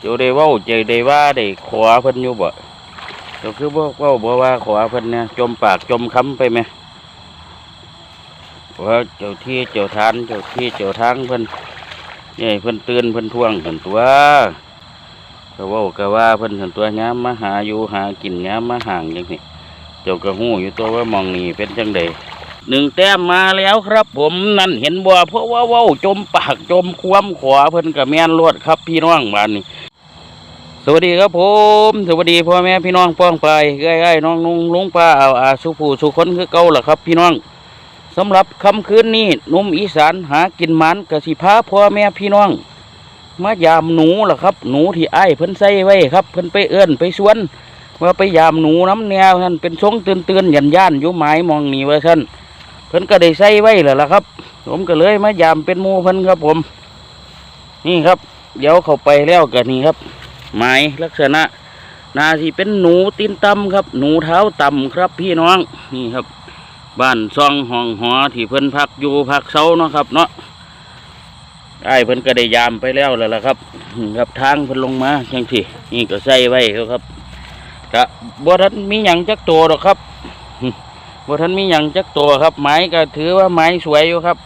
เจ้าได้ว้าเจ้าได้ว่าได้ขอเพิ่นอยู่บ่เจ้าคือบ่ว้าบ่ว่าขอเพิ่นเนี่ยจมปากจมคำไปไหมว่าเจ้าที่เจ้าทานเจ้าที่เจ้าทางเพิ่นใหญ่เพิ่นเตือนเพิ่นทวงเพิ่นตัวก็ว้าก็ว่าเพิ่นเพิ่นตัวย้ำมาหาอยู่หากินย้ำมาห่างจังนี้เจ้าก็ฮู้อยู่ตัวว่ามองนี่เป็นจังไดหนึ่งแต้มมาแล้วครับ ผมนั่นเห็นบ่เพราะว่าว้าจมปากจมความขวาเพิ่นกับแม่นรวดครับพี่น้องบ้านนี้ สวัสดีครับผมสวัสดีพ่อแม่พี่น้องป้องไปใกล้ๆน้องนุงลุงป้าเอาอาสุผู้สุคนคือเก่าล่ะครับพี่น้องสำหรับค่ำคืนนี้นุ่มอีสานหากินมันกระสิพาพ่อแม่พี่น้อง มายามหนูล่ะครับ หนูที่ไอ้เพิ่นใส่ไว้ครับ เพิ่นไปเอื้อนไปสวนว่าไปยามหนูน้ำแนวท่านเป็นทรงเตือนๆยันย่านอยู่หมายมองหนี่ว่าท่านเพิ่นก็ได้ใส่ไว้แล้วล่ะครับ ผมก็เลยมายามเป็นมูเพิ่นครับผม นี่ครับ เดี๋ยวเข้าไปแล้วก็นี่ครับ หมายลักษณะนาที่เป็นหนูตีนต่ำครับ หนูเท้าต่ำครับ พี่น้องนี่ครับ บ้านซองห้องหอที่เพิ่นพักอยู่พักเสาเนาะครับ เนาะไอ้เพิ่นก็ได้ยามไปแล้วแล้วล่ะครับครับทางเพิ่นลงมาจังที่นี่ก็ใส่ไว้ครับกะบ่ทันมีหยังจักตัวหรอกครับบ่ทันมีหยังจักตัวครับ ไม้ก็ถือว่าไม้สวยอยู่ครับ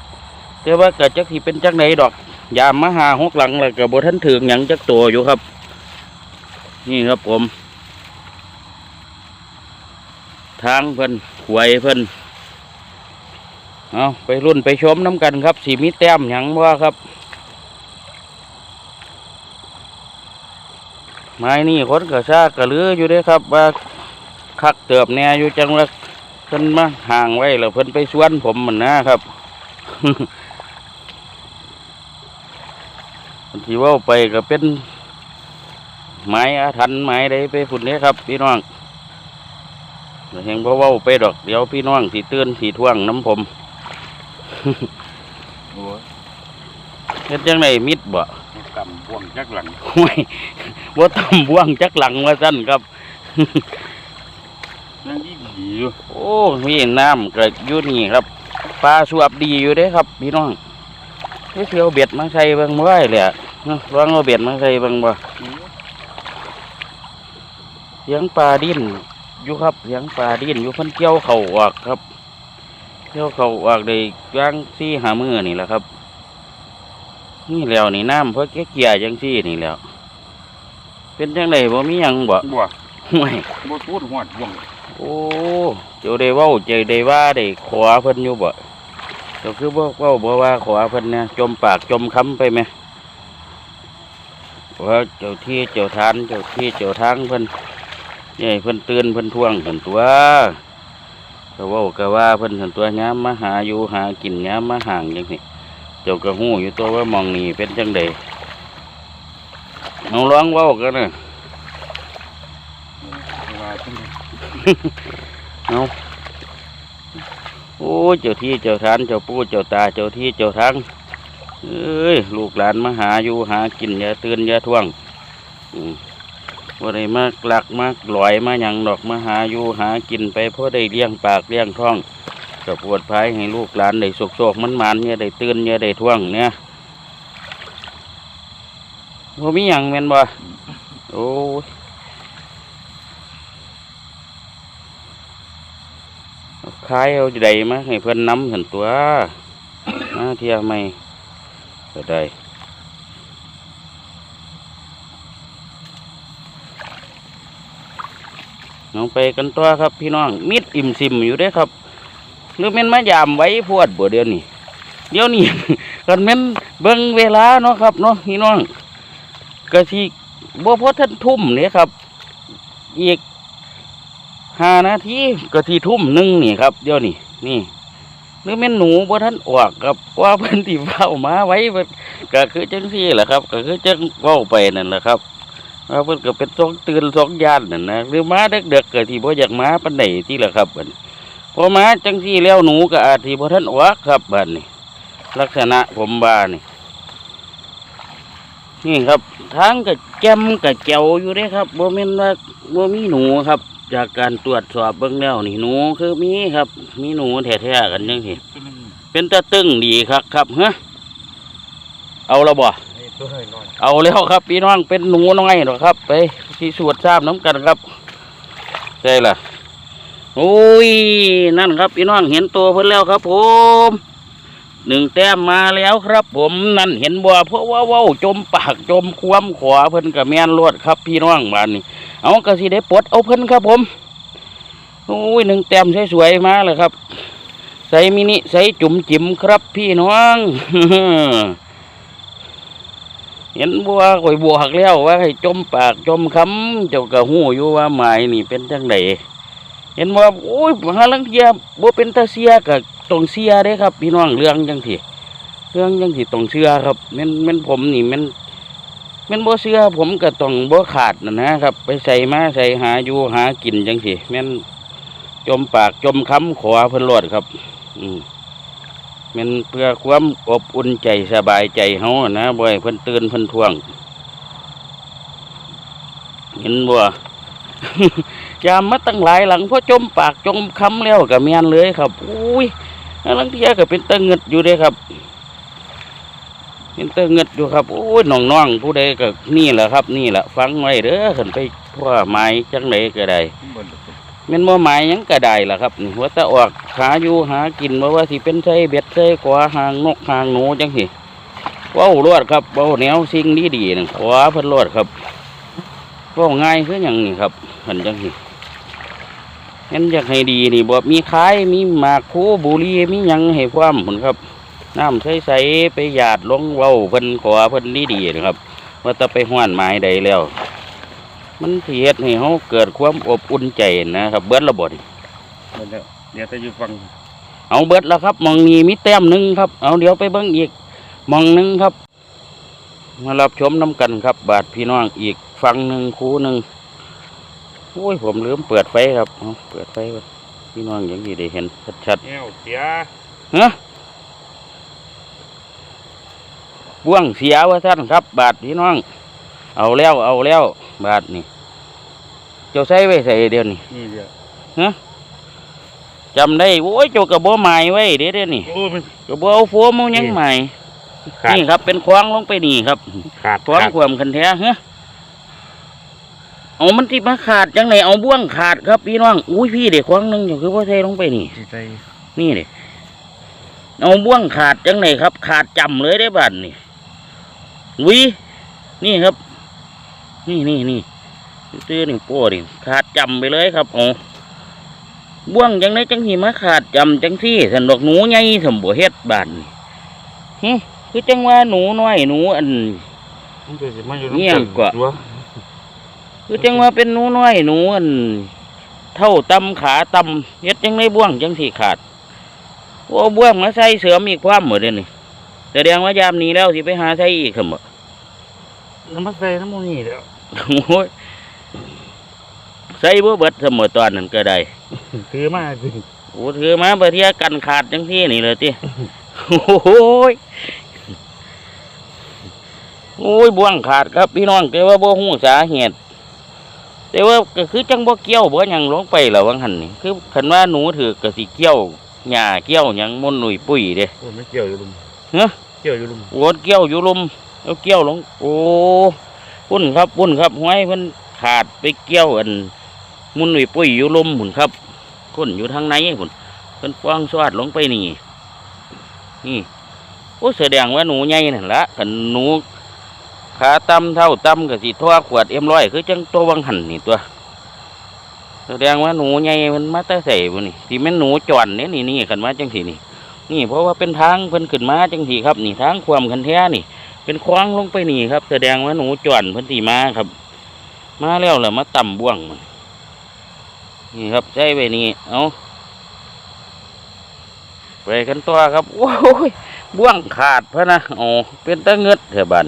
แต่ว่าก็จักที่เป็นจักไหนดอก ยามมาหาหกหลังแล้วก็บ่ทันถึงหยังจักตัวอยู่ครับ นี่ครับผม ทางเพิ่นหวยเพิ่นเอาไปรุ่นไปชมน้ำกันครับสีมีแต้มหยังว่าครับ ไม้นี่คนกระซากกระลืออยู่ด้วยครับ ว่าคักเติบแน่อยู่จังว่าเพิ่นมาห่างไว้แล้วเพิ่นไปสวนผมเหมันนะครับที่ว่าไปก็เป็น ไม้อาถรรพ์ไม้ใดไปฝุ่นนี้ครับ พี่น้องเห็นเพราะว่าไปดอกเดี๋ยวพี่น้องสีตื่นสีท่วงน้ำผมโอ้ยเฮ็ดจังไดมิดบ่กำบ่วงจักหลังห่วยบ่ตำบ่วงจักหลังว่าซั่นครับนั่งยี่ดีอยู่โอ้มีน้ำก็อยู่นี่ครับปลาสวบดีอยู่เด้ครับ พี่น้องเฮ้ยสิเอาเบ็ดมาใส่เบิ่งบ่ได้เลยอะเนาะลองเอาเบ็ดมาใส่เบิ่งบ่ เสียงปลาดิ้นอยู่ครับเสียงปลาดิ้นอยู่เพิ่นเกี่ยวเข่าออกครับเกี่ยวเข่าออกได้ย่างซี่หามือนี่แหละครับ นี่แล้วนี่น้ำเพราะแก่เกียจังซี่นี่แล้ว เป็นจังไดบ่มีหยังบ่บ่ห่วยบ่พูดหอดบ่วงโอ้เจ้าได้เว้าเจ้าได้ว่าได้ขอเพิ่นอยู่บ่เจ้าคือบ่เว้าบ่ว่าขอเพิ่นเนี่ยจมปากจมคำไปไหมว่าเจ้าที่เจ้าทานเจ้าที่เจ้าทางเพิ่น ใหญ่เพิ่นเตือนเพิ่นทวงเพิ่นตัวก็เว้าก็ว่าเพิ่นเพิ่นตัวย้ำมาหาอยู่หากินย้ำมาห่างจังซี่เจ้าก็ฮู้อยู่ตัวว่ามองนี่เป็นจังไดเอาลองเว้ากันน่ะว่าจังได๋เอาโอ้ยเจ้าที่เจ้าทานเจ้าปู่เจ้าตาเจ้าที่เจ้าทางเอ้ยลูกหลานมาหาอยู่หากินอย่าเตือนอย่าท่วง อืม ว่าได้มากหลักมากลอยมาหยังดอกมาหาอยู่หากินไปเพราะได้เลี้ยงปากเลี้ยงท้องกับปวดภายให้ลูกหลานได้สุกโศกมันมันๆอย่าได้เตือนอย่าได้ท่วงเนี่ยว่ามีหยังแม่นบ่โอ้ยขายเอาใดมาให้เพื่อนน้ำเห็นตัวมาเที่ยวไม่ก็ได้ น้องไปกันตัวครับ พี่น้องมิดอิ่มซิมอยู่เด้ครับหรือแม่นมายามไว้พวดบ่เดี๋ยวนี้เดี๋ยวนี้กันแม่นเบิ่งเวลาเนาะครับเนาะพี่น้องก็ที่บ่พอท่านทุ่มเนี่ยครับ อีกห้านาทีก็ที่ทุ่มหนึ่งนี่ครับ เดี๋ยวนี้นี่หรือแม่นหนูบ่ท่านออกครับว่าเพิ่นที่เฝ้ามาไว้ก็คือจังซี่แหละครับ ก็คือจังเว้าไปนั่นแหละครับ เพิ่นก็เป็นสองตื่นสองยานนั่นนะหรือมาเด็กๆก็ที่บ่อยากมาปานใดที่ละครับบัดนี้พอมาจังซี่แล้วหนูก็อาจที่บ่ท่านออกครับบัดนี้ลักษณะผมว่านี่นี่ครับทางก็แจ่มก็แจ๋วอยู่เด้ครับบ่แม่นว่าบ่มีหนูครับ จากการตรวจสอบเบื้องแล้วนี่หนูคือมีครับ มีหนูแท้ๆกันยังสิเป็นตะตึงดีครับครับเฮ้เอาละบ่ให้ไป ตัวน้อยเอาแล้วครับพี่น้องเป็นหนูน้อยหรอครับ ไปที่สวดทราบน้ำกันครับใช่ล่ะโอ้ยนั่นครับพี่น้องเห็นตัวเพิ่นแล้วครับ ผมหนึ่งแต้มมาแล้วครับ ผมนั่นเห็นบ่เพราะว่าว้าจมปากจมความขวาเพิ่นกับแม่นรวดครับ พี่น้องบ้านนี้เอากระสิได้ปลดเอาเพิ่นครับผมโอ้ยหนึ่งแต้มสวยๆมาเลยครับ ใส่มินิใส่จุ่มจิ๋มครับ พี่น้อง เห็นบัวข่อยบัวหักแล้วว่าให้จมปากจมคำเจ้ากระหูอยู่ว่าหมายนี่เป็นจังไดเห็นว่าโอ้ยหาลังเทียบ่เป็นตาเสียกะต้องเสียเด้ครับ พี่น้องเรื่องจังสิเรื่องจังสิต้องเชื่อครับแม่นแม่นผมนี่แม่นแม่นบ่เชื่อผมก็ต้องบ่ขาดนะนะครับ ไปใส่มาใส่หาอยู่หากินจังสิแม่นจมปากจมคำขอเพิ่นรอดครับ อืม มันเพื่อความอบอุ่นใจสบายใจเฮานะบ่ให้เพิ่นตื่นเพิ่นท่วง เห็นบ่ยามมาตั้งหลายหลังพอจมปากจมคำแล้วก็แม่นเลยครับอุ้ยลังเทียก็เป็นตะเงิดอยู่เด้ครับเป็นตะเงิดอยู่ครับโอ้ยน้องๆผู้ใดก็นี่แหละครับ นี่แหละฟังไว้เด้อขึ้นไปทั่วไม้จังไดก็ได้ มันแม่นบ่หมายยังก็ได้ล่ะครับว่าต่ออกหาอยู่หากินบ่ว่าสิเป็นไส้เบ็ดไส้กวาหางนกหางหนูจังสิว้าวรวดครับว้าแนวสิ่งดีๆนั่นขวาเพิ่นรวดครับว้าง่ายคือหยังนี่ครับเพิ่นจังสิงั้นอยากให้ดีนี่บ่มีขายมีหมากคูบุรีมียังให้ความพุ่นครับน้ำใสๆไปหยาดลงเว้าเพิ่นขวาเพิ่นดีๆนะครับ ว่าแต่ไปห้วนไม้ใดแล้ว มันสิเฮ็ดให้เฮาเกิดความอบอุ่นใจนะครับเบิดระบบมันแล้วเดี๋ยวจะอยู่ฟัง เอาเบิดแล้วครับหมองนี้มีแต้มหนึ่งครับ เอาเดี๋ยวไปเบิ่งอีกหมองหนึ่งครับ มารับชมน้ำกันครับ บาทพี่น้องอีกฟังหนึ่งคูหนึ่งโอ้ยผมลืมเปิดไฟครับเอาเปิดไฟไว้พี่น้องอย่างนี้ได้เห็นชัดแอวเสียๆฮะบ่วงเสียว่าท่านครับ บาทพี่น้อง เอาแล้วเอาแล้ว บาทนี่ เจ้าใส่ไว้ใส่เดียวนี่นี่เดียวจำได้โอ้ยเจ้ากระบอกไม้ไว้เด้เด้นี่โอ้มัน กระบอกเอาโฟมเอาหยังไม้ขาดนี่ครับ เป็นคว้างลงไปนี่ครับขาดคว้างความคันแท้เฮ้เอามันที่มาขาดจังไหนเอาบ่วงขาดครับพี่น้องอุ้ยพี่เด็กคว้างหนึงอยู่คือว่าใส่ลงไปนี่สิใจนี่เด็เอาบ่วงขาดจังไหนครับ ขาดจำเลยได้บัดนี่วินี่ครับ นี่นี่นี่ตื้อนี่โป้ดิขาดจำไปเลยครับเอาบ่วงจังไหนจังที่มาขาดจำจังที่สันดอกหนูใหญ่สมบูเฮ็ดบานนี่หึคือจังว่าหนูน้อยหนูอันมันก็สิมาอยู่เงี้ยกว่าตัวคือจังว่าเป็นหนูน้อยหนูอันเท่าตำขาตำเฮ็ดจังไดบ่วงจังสี่ขาดว่าบ่วงมาใส่เสือมอีกความหมดเลยนี่แสดงว่ายามนี้แล้วสิไปหาใส่อีกครับบ่น้ำมันใส่น้ำมันนี่เดี๋ยว โอ้ยใส่บ่เบิดเสมอตอนนั้นก็ได้ถือมาสิโอ้ถือมาบ่เทียกันขาดจังที่นี่เลยติโอ้ยโอ้ยบ่วงขาดครับพี่น้องแต่ว่าบ่ฮู้สาเหตุแต่ว่าก็คือจังบ่เกี่ยวบ่หยังลงไปแล้ววังหันนี่คือคันว่าหนูถือก็สิเกี่ยวหญ้าเกี่ยวหยังมนหนุ่ยปุ้ยเด้โอ้ไม่เกี่ยวอยู่ลุมฮะเกี่ยวอยู่ลุมโอดเกี่ยวอยู่ลมแล้วเกี่ยวลงโอ้ ปุ่นครับปุ่นครับห้อยเพิ่นขาดไปเกี่ยวอันมุนหนุ่ยปุ้ยอยู่ลมหุ่นครับพุ่นอยู่ทางในหุ่นเพิ่นกว้างสวัดลงไปนี่นี่โอ้แสดงว่าหนูใหญ่นั่นละคันหนูขาต่ำเท่าต่ำก็สิทั่วขวดเอ็มร้อยคือจังตัววังหันนี่ตัวแสดงว่าหนูใหญ่มันมาแต่ใส่บ่นี่ที่แม่นหนูจอนเนี่ยนี่นี่ขันมาจังสีนี่นี่ เพราะว่าเป็นทางเพิ่นขึ้นมาจังสีครับ นี่ทางความคันแท้นี่ เป็นคว้างลงไปนี่ครับ แสดงว่าหนูจอนพิ่นสีมาครับ มาแล้วแหละมาต่ำบ่วงมันนี่ครับใช่ไปนี่เอาไปกันตัวครับโอ้ยบ่วงขาดพะนะอ๋อเป็นตะเงิดเถอะบัน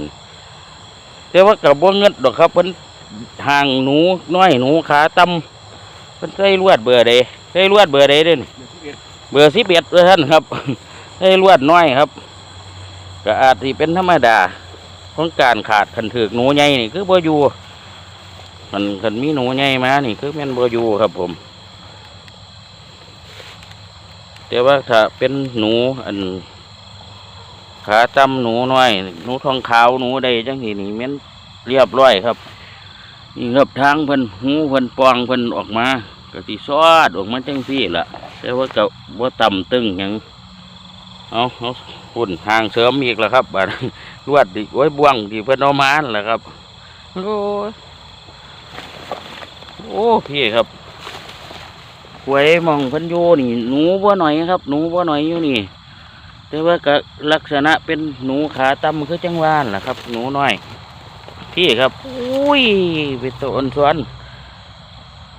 แต่ว่ากับบ่วงเงิดดอกครับเพิ่นทางหนูน้อยหนูขาต่ำเพิ่นใส่ลวดเบอร์ใดใส่ลวดเบอร์ใดเด่นเบอร์สิบเอ็ดท่านครับใส่ลวดน้อยครับ ก็อาจสิเป็นธรรมดาของการขาดขันถือหนูใหญ่นี่คือบ่อยู่มันขันมีหนูใหญ่มานี่คือแม่นบ่อยู่ครับผม แต่ว่าถ้าเป็นหนูอันขาจำหนูน้อย หนูทองขาวหนูใดจังสีนี่แม่นเรียบร้อยครับนี่ครับทางเพิ่นหูเพิ่นปองเพิ่นออกมาก็สิซอดออกมาจังซี่ละแต่ว่าก็บ่ต่ำตึงหยัง เอาเอาหุ่นทางเสริมอีกแล้วครับบาดลวดดิโอ้ยบ่วงที่เพิ่อนเอามานแหละครับโอ้ยโอ้พี่ครับหวยมองเพิ่นอยู่นี่ หนูบ่หน่อยครับ หนูบ่หน่อยอยู่นี่ แต่ว่าก็ลักษณะเป็นหนูขาต่ำคือจังหวานล่ะครับ หนูน้อย พี่ครับอุ้ยเป็นตัวอ่อนสวน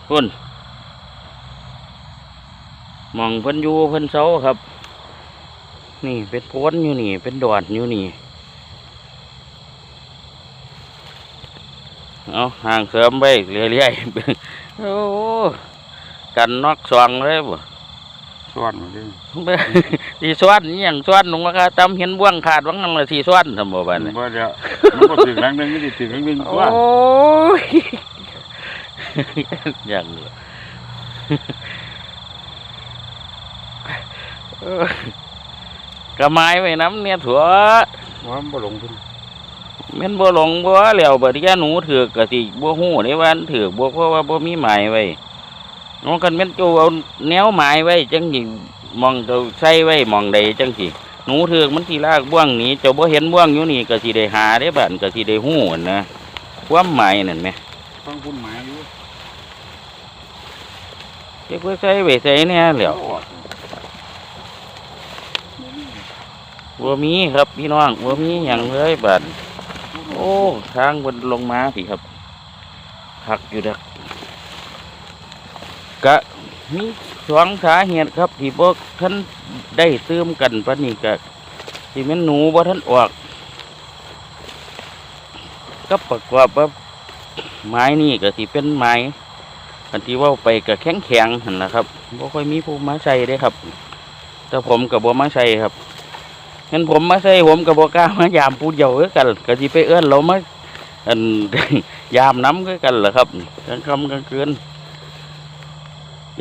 คุณมองเพิ่นอยู่เพิ่นเสาครับ นี่เป็นโพนอยู่นี่ เป็นดอดอยู่นี่ เอาห่างเสริมไปเรื่อยๆโอ้กันนอกสองเลยบ่ส่วนมาดิสีสวนนี่อย่างสวนหนุ่งราคาตำเห็นบ่วงขาดวังนั่นละสีสวนสมบูรณ์ว่าเดี๋ยวมันก็ถึงครั้งหนึงไม่ได้ถึงครั้งหนึงโอ้ว่ายอย่างเลยเออ กระไม้ไว้น้ำเนี่ยถั่วว่ามันบ่ลงทุนแม่นบ่หลงบ่เหลียวบัดยาหนูถือกกะสิบ่ฮู้ได้ว่าอันถือกบ่เพราะว่าบ่มีหมายไว้น้องกันแม่นจูเอาแนวหมายไว้จังสิมองเจ้าใส่ไว้หมองใดจังสิหนูถือกมันสิลากบ่วงหนีเจ้าบ่เห็นบ่วงอยู่นี่ก็สิได้หาได้บัดก็สิได้ฮู้นั่นนะความหมายนั่นแหมฟังคุณหมายอยู่เก็บไว้ใส่ไว้ใส่แน่แหล้ว บ่มีครับพี่น้องบ่มีหยังเลยบัดโอ้ทางบนลงมาสิครับหักอยู่ดักกะมีสองสาเหตุครับ ที่บ่ท่านได้เติมกันปานนี้กะที่แม่นหนูบ่ท่านออกก็ประกอบว่าไม้นี่ก็สิเป็นไม้อันที่ว่าไปก็แข็งแข็งๆหั่นะครับบ่ค่อยมีผู้มาใส่เด้ครับ แต่ผมกับบ่มาใส่ครับ งั้นผมมาใส่ผมกับบอกล้ามายามปูเดียวคือกันก็สิไปเอื้อนเรามาอันยามน้ำคือกันเหรอครับกลางค่ำกลางคืน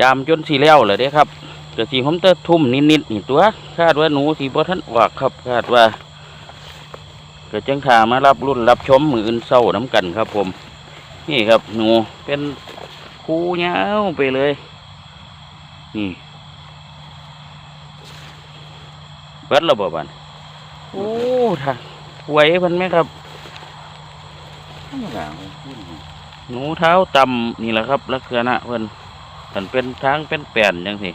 ยามจนสีแล้วเหรอเด้ครับก็สีผมจะทุ่มนิดๆนี่ตัว คาดว่าหนูสีบ่ท่านออกครับ คาดว่าก็จังถามารับรุ่นรับชมมืออื่นเศร้าน้ำกันครับ ผม นี่ครับหนูเป็นคูเงาไปเลย นี่ เบิดระบบบันโอ้ท่าหวยเพันไหมครับธรรมดาของคุณหนูเท้าต่ำนี่แหละครับลักษณะเพิ่นมันเป็นทางเป็นแป่นจังสิ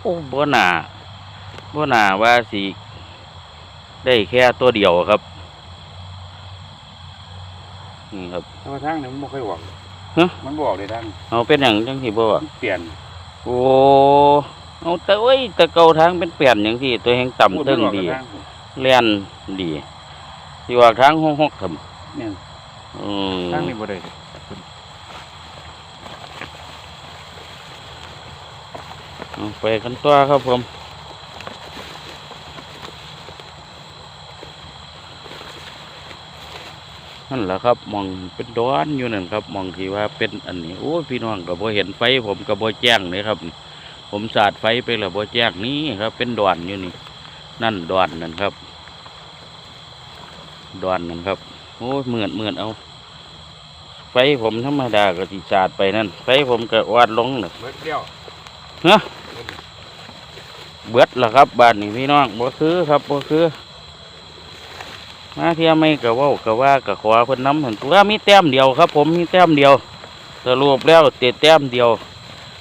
โอ้บ่หนาบ่หนาว่าสิได้แค่ตัวเดียวครับนี่ครับแต่ว่าทางนี้มันบ่ค่อยออกฮะมันบ่ออกเลยทางเอาเป็นอย่างจังสิบ่วะมันเปลี่ยน โอ้ เอาแต่เอ้ยแต่เก่าทางเป็นแป่นจังสิตัวแห่งต่ำเตึงดีทางเลียนดีที่ว่าทางห้องหกทเนี่ยำอืมทางนี้บ่ได้เอาไปกันตัวครับผมนั่นแหละครับมองเป็นดอนอยู่นั่นครับมองที่ว่าเป็นอันนี้โอ้ยพี่น้องกับบ่เห็นไฟผมกับบ่แจ้งเลยครับ ผมสาดไฟไปแล้วบ่แจ้งนี่ครับ เป็นดอนอยู่นี่ นั่นดอนนั่นครับ ดอนนั่นครับ โอ้ยเหมือนเหมือนเอา ไฟผมธรรมดาก็สิสาดไปนั่น ไฟผมก็วาดลงน่ะเบิดเดียวเบิดละครับบ้านนี้พี่น้องบ่คือครับบ่คือมาเที่ยไม่กะเว้ากะว่ากะขอเพิ่นนำเห็นตัวมีแต้มเดียวครับ ผมมีแต้มเดียวสรุปแล้วเตแต้มเดียว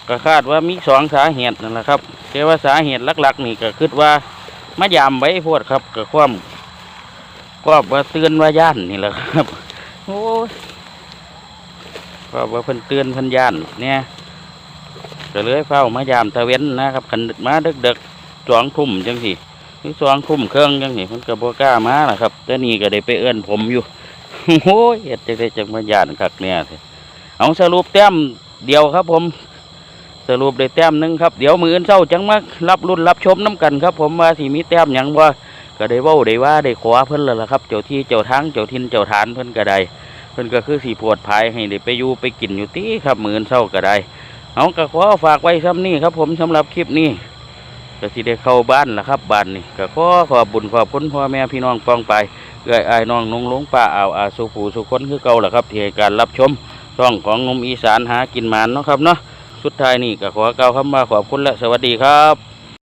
ก็คาดว่ามีสองสาเหตุนั่นแหละครับแต่ว่าสาเหตุหลัก ๆ นี่ก็คิดว่ามายามไว้โพดครับกับความก็ว่าเตือนว่าย่านนี่แหละครับโอ้ยก็ว่าเพิ่นเตือนเพิ่นย่านเนี่ยก็เลยเฝ้ามายามตะเว้นนะครับขันมาดึกดึกๆสองทุ่มจังสิหรือสองทุ่มเครื่องจังสิมันก็บ่กล้ามาล่ะครับแต่นี่ก็ได้ไปเอื้อนผมอยู่โอ้ยเฮ็ดจังได้จังมายานคักเนี่ยสิเอาสรุปแต้มเดียวครับผม สรุปได้แต้มหนึ่งครับเดี๋ยวมือเอ็นเศร้าจังมากรับรุ่นรับชมน้ากันครับ ผมว่าสีมีแต้มอย่างว่าก็ได้ว่าได้ว่าได้ขวาเพิ่นแล้วล่ะครับ เจ้าที่เจ้าทั้งเจ้าทินเจ้าฐานเพิ่นก็ได้เพิ่นก็คือสีปวดภายให้ได้ไปอยู่ไปกินอยู่ตีครับมือเอ็นเศร้าก็ได้เอากระขอฝากไว้ซ้ำนี่ครับผมสำหรับคลิปนี้ก็สีได้เข้าบ้านล่ะครับบ้านนี่กระขอขอบบุญขอบคุณพ่อแม่พี่น้องป้องไปเอื้อ้น้องนงลงป้าอ่าวอาสุภูสุคนคือเก่าละครับที่การรับชมช่องของนมอีสานหากินมานเนาะครับเนาะ สุดท้ายนี่ก็ขอกล่าวคำว่าขอบคุณและสวัสดีครับ